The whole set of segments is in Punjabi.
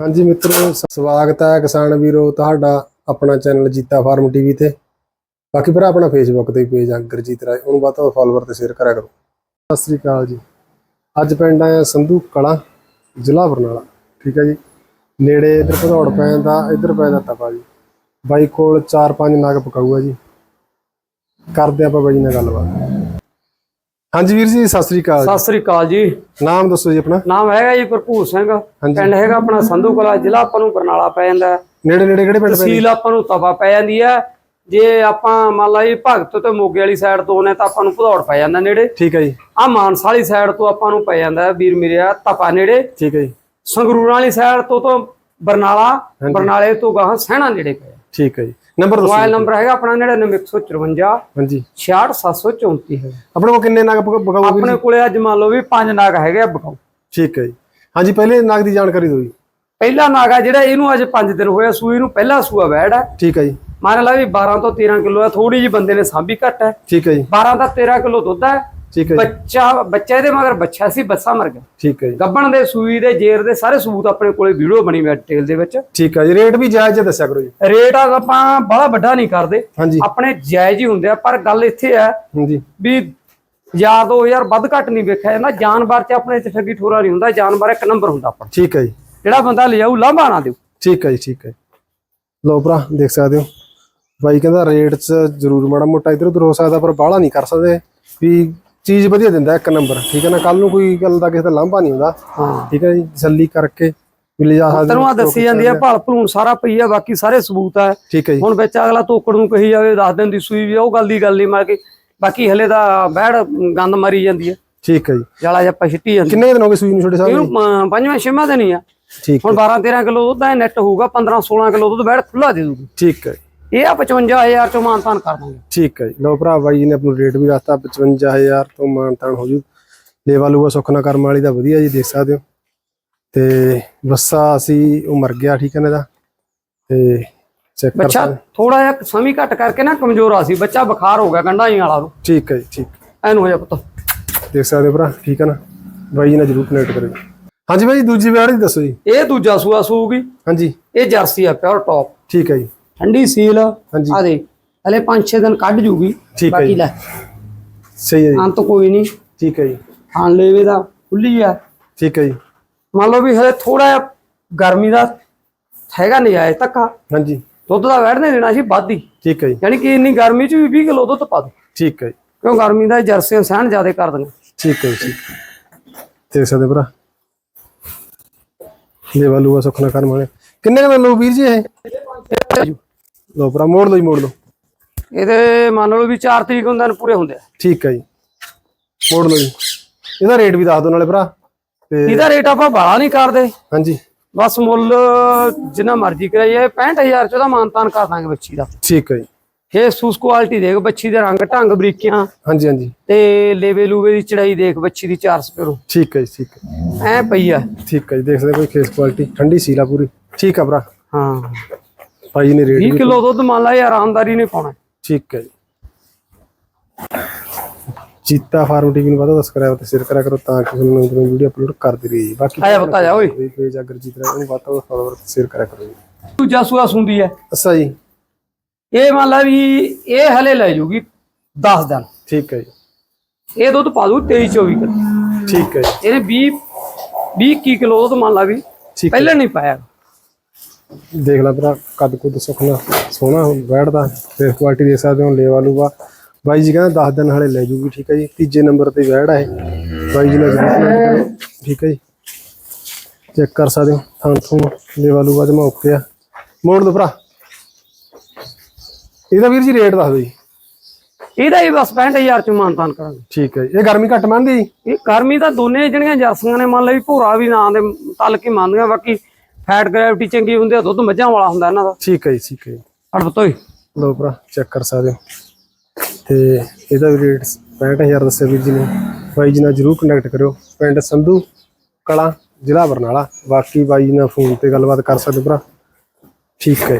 ਹਾਂਜੀ ਮਿੱਤਰੋ ਸਵਾਗਤ ਹੈ ਕਿਸਾਨ ਵੀਰੋ, ਤੁਹਾਡਾ ਆਪਣਾ ਚੈਨਲ ਜੀਤਾ ਫਾਰਮ ਟੀਵੀ ਤੇ। ਬਾਕੀ ਭਰਾ, ਆਪਣਾ ਫੇਸਬੁੱਕ ਤੇ ਪੇਜ ਆ, ਗੁਰਜੀਤ ਰਾਏ। ਉਹਨੂੰ ਬਾਤ ਫਾਲੋਅਰ ਤੇ ਸ਼ੇਅਰ ਕਰਿਆ ਕਰੋ। ਸਤਿ ਸ੍ਰੀ ਅਕਾਲ ਜੀ। ਅੱਜ ਪਿੰਡ ਆਇਆ ਸੰਧੂ ਕਲਾ, ਜ਼ਿਲ੍ਹਾ ਬਰਨਾਲਾ। ਠੀਕ ਹੈ ਜੀ। ਨੇੜੇ ਇਧਰ ਭਦੌੜ ਪੈ ਜਾਂਦਾ, ਇਧਰ ਪੈ ਜਾਂਦਾ ਤਪਾ ਜੀ। ਬਾਈ ਕੋਲ 4-5 ਨਗ ਪਕਾਊਗਾ ਜੀ। ਕਰਦੇ ਆਪਾਂ ਬਾਈ ਨਾਲ ਗੱਲਬਾਤ। ਹਾਂਜੀ ਵੀਰ ਜੀ ਸਤਿ ਸ੍ਰੀ ਅਕਾਲ ਸਤਿ ਸ੍ਰੀ ਅਕਾਲ ਜੀ। ਨਾਮ ਦੱਸੋ ਜੀ ਆਪਣਾ। ਨਾਮ ਹੈਗਾ ਜੀ ਭਰਪੂਰ ਸਿੰਘ। ਪਿੰਡ ਹੈਗਾ ਆਪਣਾ ਸੰਧੂ ਕਲਾ ਜ਼ਿਲ੍ਹਾ ਆਪਾਂ ਨੂੰ ਬਰਨਾਲਾ ਪੈ ਜਾਂਦਾ। ਨੇੜੇ ਨੇੜੇ ਕਿਹੜੇ ਪਿੰਡ ਪੈ ਤਹਿਸੀਲ ਆਪਾਂ ਨੂੰ ਤਵਾ ਪੈ ਜਾਂਦੀ ਹੈ। ਜੇ ਆਪਾਂ ਮੰਨ ਲਾ ਜੀ ਭਗਤ ਤੇ ਮੋਗੇ ਵਾਲੀ ਸਾਈਡ ਤੋਂ ਨੇ ਤਾਂ ਆਪਾਂ ਨੂੰ ਭਦੌੜ ਪੈ ਜਾਂਦਾ ਨੇੜੇ। ਠੀਕ ਹੈ ਜੀ। ਆ ਮਾਨਸਾ ਵਾਲੀ ਸਾਈਡ ਤੋਂ ਆਪਾਂ ਨੂੰ ਪੈ ਜਾਂਦਾ ਵੀਰ ਮੇਰਿਆ ਤਪਾ ਨੇੜੇ। ਠੀਕ ਹੈ ਜੀ। ਸੰਗਰੂਰਾਂ ਵਾਲੀ ਸਾਈਡ ਤੋਂ ਤੋਂ ਬਰਨਾਲਾ ਬਰਨਾਲੇ ਤੋਂ ਗਾਹਾਂ ਸਹਿਣਾ ਨੇੜੇ ਪਿਆ ਠੀਕ ਹੈ ਜੀ। ਨੰਬਰ ਦੱਸੋ ਮੋਬਾਈਲ ਨੰਬਰ ਹੈਗਾ ਆਪਣਾ 99154 ਹਾਂਜੀ। 66734 ਹੈ ਆਪਣੇ ਕੋਲ ਕਿੰਨੇ ਨਗ ਬਗਾਓ ਆਪਣੇ ਕੋਲੇ ਅੱਜ ਮੰਨ ਲਓ ਵੀ ਪੰਜ ਨਾਗ ਹੈਗੇ ਆ ਬਕਾਊ ਠੀਕ ਹੈ ਜੀ। ਹਾਂਜੀ ਪਹਿਲੇ ਨਗ ਦੀ ਜਾਣਕਾਰੀ ਦਿਓ ਜੀ। ਪਹਿਲਾ ਨਾਗਾ ਜਿਹੜਾ ਇਹਨੂੰ ਅੱਜ 5 ਦਿਨ ਹੋਇਆ ਸੂਈ ਨੂੰ ਪਹਿਲਾ ਸੂਆ ਵੈੜ ਹੈ ਠੀਕ ਹੈ ਜੀ। ਮੰਨ ਲਾ ਵੀ 12 ਤੋਂ 13 ਕਿਲੋ ਹੈ ਥੋੜੀ ਜਿਹੀ ਬੰਦੇ ਨੇ ਸਾਂਭੀ ਘੱਟ ਹੈ ਠੀਕ ਹੈ ਜੀ। 12 ਦਾ 13 ਕਿਲੋ ਦੁੱਧ ਹੈ ਠੀਕ ਹੈ ਬੱਚਾ ਬੱਚਾ ਇਹਦੇ ਮਗਰ ਬੱਚਾ ਸੀ ਬੱਸਾ ਮਰ ਗਿਆ। ਠੀਕ ਹੈ ਜੀ। ਗੱਬਣ ਦੇ ਸੂਈ ਦੇ ਜੇਰ ਦੇ ਸਾਰੇ ਸਬੂਤ ਆਪਣੇ ਕੋਲੇ ਵੀਡੀਓ ਬਣੀ ਹੋਈ ਡਿਟੇਲ ਦੇ ਵਿੱਚ। ਠੀਕ ਹੈ ਜੀ। ਰੇਟ ਵੀ ਜਾਇਜ਼ ਜਿਹਾ ਦੱਸਿਆ ਕਰੋ ਜੀ। ਰੇਟ ਆ ਆਪਾਂ ਬੜਾ ਵੱਡਾ ਨਹੀਂ ਕਰਦੇ। ਆਪਣੇ ਜਾਇਜ਼ ਹੀ ਹੁੰਦੇ ਆ ਪਰ ਗੱਲ ਇੱਥੇ ਹਾਂਜੀ। ਵੀ ਯਾਰ 2000 ਵੱਧ ਘੱਟ ਨਹੀਂ ਵੇਖਿਆ ਜਾਂਦਾ। ਜਾਨਵਰ 'ਚ ਆਪਣੇ 'ਚ ਠੱਗੀ ਠੋਰਾ ਨਹੀਂ ਹੁੰਦਾ ਜਾਨਵਰ ਇੱਕ ਨੰਬਰ ਹੁੰਦਾ ਆਪਣਾ। ਠੀਕ ਹੈ ਜੀ। ਜਿਹੜਾ ਬੰਦਾ ਲਿਜਾਊ ਲਾਂਭਾ ਨਾ ਦਿਓ। ਠੀਕ ਹੈ ਜੀ ਠੀਕ ਹੈ ਲੋ ਭਰਾ ਦੇਖ ਸਕਦੇ ਹੋ। ਬਾਈ ਕਹਿੰਦਾ ਰੇਟ 'ਚ ਜ਼ਰੂਰ ਮਾੜਾ ਮੋਟਾ ਇਧਰ ਉਧਰ ਹੋ ਸਕਦਾ ਪਰ ਬਾਹਲਾ ਨਹੀਂ ਕਰ ਸਕਦੇ। ਵੀ ਚੀਜ਼ ਵਧੀਆ ਦਿੰਦਾ ਇੱਕ ਨੰਬਰ ਠੀਕ ਹੈ ਨਾ? ਕੱਲ ਨੂੰ ਕੋਈ ਗੱਲ ਦਾ ਕਿਸੇ ਦਾ ਲਾਂਭਾ ਨਹੀਂ ਹੁੰਦਾ। ਹਾਂ। ਠੀਕ ਹੈ ਜੀ? ਤਸੱਲੀ ਕਰਕੇ ਵੀ ਲਿਜਾ ਸਕਦੇ ਆ ਦੱਸੀ ਜਾਂਦੀ ਆ ਭਲ ਭਲੂਣ ਸਾਰਾ ਪਈ ਆ ਬਾਕੀ ਸਾਰੇ ਸਬੂਤ ਆ। ਹੈ ਜੀ। ਹੁਣ ਵਿੱਚ ਅਗਲਾ ਤੋਕੜ ਨੂੰ ਕਹੀ ਜਾਵੇ ਦੱਸ ਦਿਨ ਦੀ ਸੂਈ ਵੀ ਉਹ ਗੱਲ ਦੀ ਗੱਲ ਨਹੀਂ ਮਾਰ ਕੇ। ਬਾਕੀ ਹਲੇ ਦਾ ਬੈੜ ਗੰਦ ਮਾਰੀ ਜਾਂਦੀ ਹੈ ਠੀਕ ਹੈ ਜੀ। ਜਾਲਾ ਜੱਪਾ ਛਿੱਟੀ ਜਾਂਦੀ। ਕਿੰਨੇ ਦਿਨ ਹੋ ਗਏ ਸੂਈ ਨੂੰ ਛੋਟੇ ਸਾਹਿਬ ਇਹਨੂੰ ਪੰਜਵਾਂ ਛੇਵਾਂ ਦਿਨ ਹੀ ਆ। ਠੀਕ ਹੁਣ 12 13 ਕਿਲੋ ਦੁੱਧ ਦਾ ਨੈਟ ਹੋਊਗਾ 15 16 ਕਿਲੋ ਦੁੱਧ ਬੈੜ ਖੁੱਲਾ ਦੇ ਦੂਗੀ ਠੀਕ ਹੈ। ਇਹ ਆ 55000 ਚੋਂ ਮਾਨਤਾਨ ਕਰ ਦਾਂਗੇ। ਠੀਕ ਹੈ ਜੀ। ਲਓ ਭਰਾ ਬਾਈ ਜੀ ਨੇ ਆਪਣਾ ਰੇਟ ਵੀ ਦੱਸਤਾ 55000 ਤੋਂ ਮਾਨਤਾਨ ਹੋ ਜੂ। ਲੇਵਾ ਲੂਆ ਸੁਖਨਾ ਕਰਮ ਵਾਲੀ ਦਾ ਵਧੀਆ ਜੀ ਦੇਖ ਸਕਦੇ ਹੋ। ਤੇ ਬੱਸਾ ਅਸੀਂ ਉਹ ਮਰ ਗਿਆ ਠੀਕ ਹੈ ਨਾ ਇਹਦਾ। ਤੇ ਚੈੱਕ ਕਰ ਬੱਚਾ ਥੋੜਾ ਜਿਹਾ ਸਮੀ ਘੱਟ ਕਰਕੇ ਨਾ ਕਮਜ਼ੋਰ ਆ ਸੀ। ਬੱਚਾ ਬੁਖਾਰ ਹੋ ਗਿਆ ਗੰਢਾਂ ਹੀ ਵਾਲਾ ਨੂੰ। ਠੀਕ ਹੈ ਜੀ ਠੀਕ। ਐਨੂੰ ਹੋ ਜਾ ਪੁੱਤ। ਦੇਖ ਸਕਦੇ ਹੋ ਭਰਾ ਠੀਕ ਹੈ ਨਾ। ਬਾਈ ਜੀ ਨਾਲ ਜਰੂਰ ਕਨੈਕਟ ਕਰਿਓ। ਹਾਂਜੀ ਬਾਈ ਦੂਜੀ ਦੀ ਦੱਸੋ ਜੀ। ਇਹ ਦੂਜਾ ਸੂਆ ਸੂਗੀ। ਹਾਂਜੀ। ਇਹ ਜਰਸੀ ਆ ਪਿਓਰ ਟੌਪ ਠੀਕ ਹੈ ਜੀ। ਠੰਡੀ ਸੀਲ ਹਾਂਜੀ। ਆ ਦੇ ਹਲੇ 5-6 ਦਿਨ ਕੱਢ ਜੂਗੀ ਠੀਕ ਹੈ ਬਾਕੀ ਜੀ। ਲੈ। ਸਹੀ ਹੈ ਜੀ। ਅੰਤ ਕੋਈ ਨਹੀਂ। ਠੀਕ ਹੈ ਜੀ। ਖਾਣ ਲੇਵੇ ਦਾ ਖੁੱਲੀ ਆ। ਠੀਕ ਹੈ ਜੀ। ਮੰਨ ਲਓ ਵੀ ਹਲੇ ਥੋੜਾ ਜਿਹਾ ਗਰਮੀ ਦਾ ਹੈਗਾ ਨਜਾਇਜ਼ ਧੱਕਾ। ਹਾਂਜੀ। ਦੁੱਧ ਦਾ ਵੜਨੇ ਦੇਣਾ ਸੀ ਵਾਧੀ ਠੀਕ ਹੈ ਜੀ। ਯਾਨੀ ਕਿ ਇੰਨੀ ਗਰਮੀ ਚ ਵੀ 20 ਕਿਲੋ ਦੁੱਧ ਪਾ ਦੋ। ਠੀਕ ਹੈ ਜੀ। ਕਿਉਂ ਗਰਮੀ ਦਾ ਜਰਸੀਆਂ ਸਹਿਣ ਜ਼ਿਆਦਾ ਕਰ ਦਿੰਦੇ ਠੀਕ ਹੈ ਜੀ, ਠੀਕ। ਦੇਖ ਸਕਦੇ ਭਰਾ। ਲੇਵਾ ਲੂਆ ਸੁਖਨਾ ਵਾਲੇ। ਕਿੰਨੇ ਕੁ ਵੀਰ ਜੀ ਇਹ? ਲਓ ਭਰਾ ਮੋੜ ਲਓ ਜੀ ਮੋੜ ਲਓ। ਇਹਦੇ ਮੰਨ ਲਓ ਵੀ 4 ਤਰੀਕ ਹੁੰਦੇ ਨੇ ਪੂਰੇ ਹੁੰਦੇ ਆ। ਠੀਕ ਹੈ ਜੀ। ਮੋੜ ਲਓ ਜੀ। ਇਹਦਾ ਰੇਟ ਵੀ ਦੱਸ ਦਿਓ ਨਾਲੇ ਭਰਾ। ਤੇ ਇਹਦਾ ਰੇਟ ਆਪਾਂ ਬਾਲਾ ਨਹੀਂ ਕਰਦੇ। ਹਾਂਜੀ। ਬਸ ਮੁੱਲ ਜਿੰਨਾ ਮਰਜ਼ੀ ਕਰਾਈਏ 65000 ਚ ਉਹਦਾ ਮਾਨਤਾਨ ਕਰ ਦਾਂਗੇ ਬੱਚੀ ਦਾ। ਠੀਕ ਹੈ ਜੀ। ਇਹ ਸੂਸ ਕੁਆਲਿਟੀ ਦੇਖ ਬੱਚੀ ਦੇ ਰੰਗ ਢੰਗ ਬਰੀਕੀਆਂ। ਹਾਂਜੀ ਹਾਂਜੀ। ਤੇ ਲੇਵੇ ਲੂਵੇ ਦੀ ਚੜਾਈ ਦੇਖ ਬੱਚੀ ਦੀ 4 ਸਪੇਰੋ। ਠੀਕ ਹੈ ਜੀ ਠੀਕ ਹੈ ਐ ਪਈ ਆ। ਠੀਕ ਹੈ ਜੀ ਦੇਖ ਸਕਦੇ ਹੋ ਕੋਈ ਫੇਸ ਕੁਆਲਿਟੀ ਠੰਡੀ ਸੀਲਾ ਪੂਰੀ। ਠੀਕ ਆ ਭਰਾ। ਹਾਂ। ਭਾਈ ਨੇ ਰੇਟ 20 ਕਿਲੋ ਦੁੱਧ ਮੰਨ ਲਾ ਇਹ ਆਰਾਮਦਾਰੀ ਨੇ ਪਾਉਣਾ। ਠੀਕ ਹੈ ਜੀ। ਚੀਤਾ ਫਾਰਮ ਟੀਵੀ ਨੂੰ ਵਧਾ ਸਬਸਕ੍ਰਾਈਬ ਤੇ ਸ਼ੇਅਰ ਕਰਿਆ ਕਰੋ ਤਾਂ ਕਿ ਤੁਹਾਨੂੰ ਨਵੀਂ ਵੀਡੀਓ ਅਪਲੋਡ ਕਰਦੇ ਰਹੀਏ ਬਾਕੀ ਆਇਆ ਬਤਾ ਜਾ ਓਏ। ਪੇਜ ਅਗਰ ਜੀਤ ਰਿਹਾ ਉਹਨੂੰ ਵਾਤਾ ਫਾਲੋਅਰ ਤੇ ਸ਼ੇਅਰ ਕਰਿਆ ਕਰੋ ਦੂਜਾ ਸੂਆ ਸੁੰਦੀ ਐ ਅੱਛਾ ਜੀ। ਇਹ ਮੰਨ ਲਾ ਵੀ ਇਹ ਹਲੇ ਲੈ ਜੂਗੀ 10 ਦਿਨ। ਠੀਕ ਹੈ ਜੀ। ਇਹ ਦੁੱਧ ਪਾ ਦੂ 23 24 ਕਿਲੋ। ਠੀਕ ਹੈ ਜੀ। ਇਹਨੇ 20 20 21 ਕਿਲੋ ਦੁੱਧ ਮੰਨ ਲਾ ਵੀ ਹੈ ਪਹਿਲਾਂ ਨਹੀਂ ਪਾਇਆ। ਦੇਖ ਲੈ ਭਰਾ ਕੱਦ ਕੁੱਦ ਸੁਖਣਾ ਸੋਹਣਾ ਬੈਠਦਾ ਫੇਸ ਕੁਆਲਿਟੀ ਦੇਖ ਸਕਦੇ ਹੋ ਲੇਵਾ ਲੂਗਾ ਬਾਈ ਜੀ ਕਹਿੰਦਾ 10 ਦਿਨ ਹਲੇ ਲੈ ਜੂਗੀ ਠੀਕ ਹੈ ਜੀ। ਤੀਜੇ ਨੰਬਰ ਤੇ ਬੈੜ ਹੈ ਬਾਈ ਜੀ ਨਾਲ ਠੀਕ ਹੈ ਜੀ। ਚੈੱਕ ਕਰ ਸਕਦੇ ਹੋ ਥਾਂ ਤੋਂ ਲੇਵਾ ਲੂਗਾ ਜਮਾ ਓਕੇ ਆ। ਮੋੜ ਦੋ ਭਰਾ। ਇਹਦਾ ਵੀਰ ਜੀ ਰੇਟ ਦੱਸ ਦਿਓ ਜੀ। ਇਹਦਾ ਹੀ ਬਸ 65000 ਚ ਮਾਨਤਾਨ ਕਰਾਂਗੇ। ਠੀਕ ਹੈ ਇਹ ਗਰਮੀ ਘੱਟ ਮੰਨਦੀ ਜੀ? ਇਹ ਗਰਮੀ ਤਾਂ ਦੋਨੇ ਜਿਹੜੀਆਂ ਜਰਸੀਆਂ ਨੇ ਮੰਨ ਲਾ ਵੀ ਭੋਰਾ ਵੀ ਨਾਂ ਦੇ ਤਲਕ ਹੀ ਮੰਨਦੀਆਂ ਬਾਕੀ ਫੈਟ ਗ੍ਰੈਵਿਟੀ ਚੰਗੀ ਹੁੰਦੀ ਆ ਦੁੱਧ ਮੱਝਾਂ ਵਾਲਾ ਹੁੰਦਾ ਇਹਨਾਂ ਦਾ। ਠੀਕ ਹੈ ਜੀ ਠੀਕ ਹੈ ਅੜ ਬਤੋਈ ਲਓ ਭਰਾ ਚੈੱਕ ਕਰ ਸਕਦੇ ਹੋ। ਤੇ ਇਹਦਾ ਵੀ ਰੇਟ 65000 ਦੱਸਿਆ ਵੀਰ ਜੀ ਨੇ। ਬਾਈ ਜੀ ਨਾਲ ਜਰੂਰ ਕੰਟੈਕਟ ਕਰਿਓ। ਪਿੰਡ ਸੰਧੂ ਕਲਾ ਜ਼ਿਲ੍ਹਾ ਬਰਨਾਲਾ। ਬਾਕੀ ਬਾਈ ਜੀ ਨਾਲ ਫੋਨ ਤੇ ਗੱਲਬਾਤ ਕਰ ਸਕਦੇ ਹੋ ਭਰਾ। ਠੀਕ ਹੈ।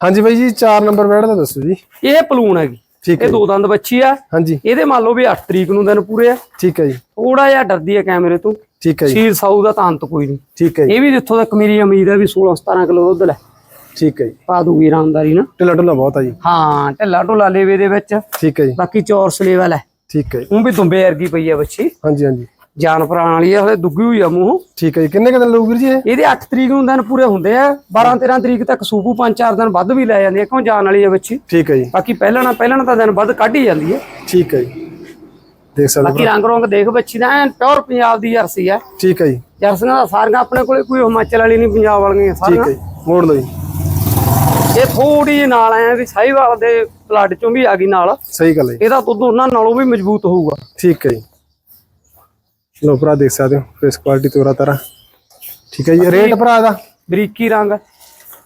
ਹਾਂਜੀ ਬਾਈ ਜੀ 4 ਨੰਬਰ ਬੈਠ ਦਾ ਦੱਸੋ ਜੀ। ਇਹ ਪਲੂਣ ਹੈਗੀ। ਠੀਕ ਹੈ ਇਹ ਦੋ ਦੰਦ ਬੱਚੀ ਆ। ਹਾਂਜੀ। ਇਹਦੇ ਮੰਨ ਲਓ ਵੀ 8 ਤਰੀਕ ਨੂੰ ਦਿਨ ਪੂਰੇ ਆ। ਠੀਕ ਹੈ ਜੀ। ਥੋੜਾ ਜਿਹਾ ਡਰਦੀ ਆ ਕੈਮਰੇ ਤੋਂ। ਠੀਕ ਹੈ ਜੀ। ਸ਼ੀਰ ਸਾਊ ਦਾ ਤਾਂ ਅੰਤ ਕੋਈ ਨਹੀਂ। ਠੀਕ ਹੈ ਜੀ। ਇਹ ਵੀ ਜਿੱਥੋਂ ਤੱਕ ਮੇਰੀ ਉਮੀਦ ਹੈ ਵੀ 16 17 ਕਿਲੋ ਦੁੱਧ ਲੈ। ਠੀਕ ਹੈ ਜੀ। ਪਾ ਦੂਗੀ ਇਰਾਨਦਾਰੀ ਨਾ। ਢਿੱਲਾ ਢੁੱਲਾ ਬਹੁਤ ਆ ਜੀ। ਹਾਂ ਢਿੱਲਾ ਢੋਲਾ ਲੇਵੇ ਦੇ ਵਿੱਚ। ਠੀਕ ਹੈ ਜੀ। ਬਾਕੀ ਚੌਰਸ ਲੇਵਲ ਹੈ ਠੀਕ ਹੈ ਜੀ। ਉਹ ਵੀ ਦੁੰਬੇ ਵਰਗੀ ਪਈ ਹੈ ਬੱਚੀ। ਹਾਂਜੀ ਹਾਂਜੀ। ਜਾਨਵਰਾਂ ਵਾਲੀ ਹੈ ਹਲੇ ਦੁੱਗੀ ਹੋਈ ਆ ਮੂੰਹ। ਠੀਕ ਹੈ ਜੀ। ਕਿੰਨੇ ਕੁ ਦਿਨ ਲਊ ਵੀਰ ਜੀ ਇਹ? ਇਹਦੇ 8 ਤਰੀਕ ਨੂੰ ਦਿਨ ਪੂਰੇ ਹੁੰਦੇ ਆ। 12 13 ਤਰੀਕ ਤੱਕ ਸੂਪੂ 5-4 ਦਿਨ ਵੱਧ ਵੀ ਲੈ ਜਾਂਦੀ ਹੈ ਕਿਉਂ ਜਾਨ ਵਾਲੀ ਹੈ ਬੱਚੀ? ਠੀਕ ਹੈ ਜੀ। ਬਾਕੀ ਪਹਿਲਾਂ ਨਾ ਪਹਿਲਾਂ ਤਾਂ ਦਿਨ ਵੱਧ ਕੱਢ ਹੀ ਜਾਂਦੀ ਹੈ ਠੀਕ ਹੈ ਜੀ। ਦੇਖ ਸਕਦੇ ਬਾਕੀ ਰੰਗ ਰੋਂਗ ਦੇਖ ਬੱਚੀ ਦਾ ਐਨ ਪਿਓਰ ਪੰਜਾਬ ਦੀ ਜਰਸੀ ਹੈ ਹੋ। ਠੀਕ ਹੈ ਜੀ। ਜਰਸੀਆਂ ਦਾ ਸਾਰੀਆਂ ਆਪਣੇ ਕੋਲੇ ਕੋਈ ਹਿਮਾਚਲ ਵਾਲੀ ਨਹੀਂ ਪੰਜਾਬ ਵਾਲੀਆਂ ਠੀਕ ਸਾਰੀਆਂ ਹੈ ਜੀ ਮੋੜ ਲਓ ਜੀ। ਇਹ ਥੋੜੀ ਨਾਲ ਆਇਆ ਵੀ ਸਾਹੀਵਾਲ ਦੇ ਬਲੱਡ ਚੋਂ ਵੀ ਆ ਗਈ ਨਾਲ। ਸਹੀ ਗੱਲ ਹੈ। ਇਹਦਾ ਦੁੱਧ ਉਹਨਾਂ ਨਾਲੋਂ ਵੀ ਮਜ਼ਬੂਤ ਹੋਊਗਾ। ਠੀਕ ਹੈ ਜੀ। ਲੋ ਭਰਾ ਦੇਖ ਸਕਦੇ ਹੋ ਫੇਸ ਕੁਆਲਿਟੀ ਤੋਰਾ ਤਾਰਾ। ਠੀਕ ਹੈ ਜੀ ਰੇਟ ਭਰਾ ਦਾ? ਬਰੀਕੀ ਰੰਗ।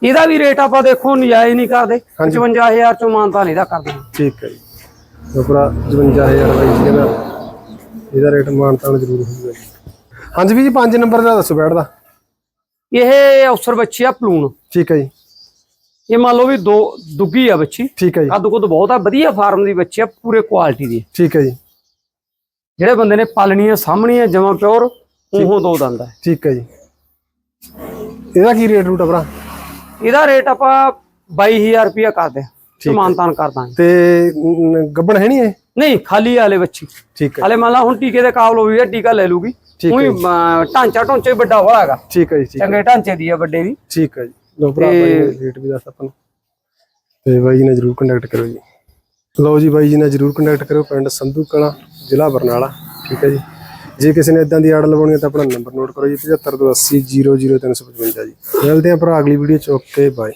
ਇਹਦਾ ਵੀ ਰੇਟ ਆਪਾਂ ਦੇਖੋ ਨਜਾਇਜ਼ ਨਹੀਂ ਕਰਦੇ। 55000 ਚੋਂ ਮਾਨਤਾ ਨਹੀਂ ਦਾ ਕਰਦੇ। ਠੀਕ ਹੈ ਜੀ। ਭਰਾ 55000 ਦਾ ਜੀ ਕਹਿੰਦਾ ਇਹਦਾ ਰੇਟ ਮਾਨਤਾਨ ਜ਼ਰੂਰ ਹੋਊਗਾ ਜੀ। ਹਾਂਜੀ ਵੀ ਜੀ 5 ਨੰਬਰ ਦਾ ਦੱਸੋ ਬੈਠ ਦਾ। ਇਹ ਅਫਸਰ ਬੱਚੀ ਆ ਪਲੂਣ। ਠੀਕ ਹੈ ਜੀ। ਇਹ ਮੰਨ ਲਓ ਵੀ ਦੋ ਦੁੱਗੀ ਆ ਬੱਚੀ। ਠੀਕ ਹੈ ਜੀ। ਕੱਦ ਕੁੱਦ ਬਹੁਤ ਆ ਵਧੀਆ ਫਾਰਮ ਦੀ ਬੱਚੀ ਆ ਪੂਰੇ ਕੁਆਲਿਟੀ ਦੀ। ਠੀਕ ਹੈ ਜੀ। ਜਿਹੜੇ ਬੰਦੇ ਨੇ ਪਾਲਣੀ ਆ ਸਾਹਮਣੀ ਆ ਜਮਾ ਪਿਓਰ ਉਹ ਦੋ ਦੰਦ ਠੀਕ ਹੈ ਜੀ। ਇਹਦਾ ਕੀ ਰੇਟ ਰੂਟ ਆ ਭਰਾ? ਇਹਦਾ ਰੇਟ ਆਪਾਂ 22000 ਰੁਪਇਆ ਕਰਦੇ ਆ ਸਮਾਨਤਾਨ ਕਰ ਦਾਂਗੇ। ਤੇ ਨ- ਗੱਬਣ ਹੈ ਨਹੀਂ ਇਹ? ਨਹੀਂ ਖਾਲੀ ਵਾਲੇ ਬੱਚੀ। ਠੀਕ ਹੈ। ਹਲੇ ਮੰਨ ਲਾ ਹੁਣ ਟੀਕੇ ਦੇ ਕਾਬਲ ਹੋਈ ਹੈ ਟੀਕਾ ਲੈ ਲੂਗੀ। ਠੀਕ ਉਹੀ ਢਾਂਚਾ ਢਾਂਚਾ ਹੀ ਵੱਡਾ ਹੋਇਆ ਹੈਗਾ। ਠੀਕ ਹੈ ਜੀ ਠੀਕ ਚੰਗੇ ਢਾਂਚੇ ਦੀ ਆ ਵੱਡੇ ਦੀ। ਠੀਕ ਹੈ ਜੀ। ਲੋ ਭਰਾ ਬਾਈ ਨੇ ਰੇਟ ਵੀ ਦੱਸ ਆਪਾਂ ਨੂੰ। ਤੇ ਬਾਈ ਜੀ ਨਾਲ ਜਰੂਰ ਕੰਟੈਕਟ ਕਰੋ ਜੀ। ਲਓ ਜੀ ਬਾਈ ਜੀ ਨਾਲ ਜਰੂਰ ਕੰਟੈਕਟ ਕਰੋ ਪਿੰਡ ਸੰਧੂ ਕਲਾਂ ਜ਼ਿਲ੍ਹਾ ਬਰਨਾਲਾ। ਠੀਕ ਹੈ ਜੀ। ਜੇ ਕਿਸੇ ਨੇ ਇਦਾਂ ਦੀ ਆਰਡਰ ਲਵਾਉਣੀ ਹੈ ਤਾਂ ਆਪਣਾ ਨੰਬਰ ਨੋਟ ਕਰੋ ਜੀ 7580 00355 ਜੀ। ਮਿਲਦੇ ਆਂ ਭਰਾ ਅਗਲੀ ਵੀਡੀਓ ਚ। Okay bye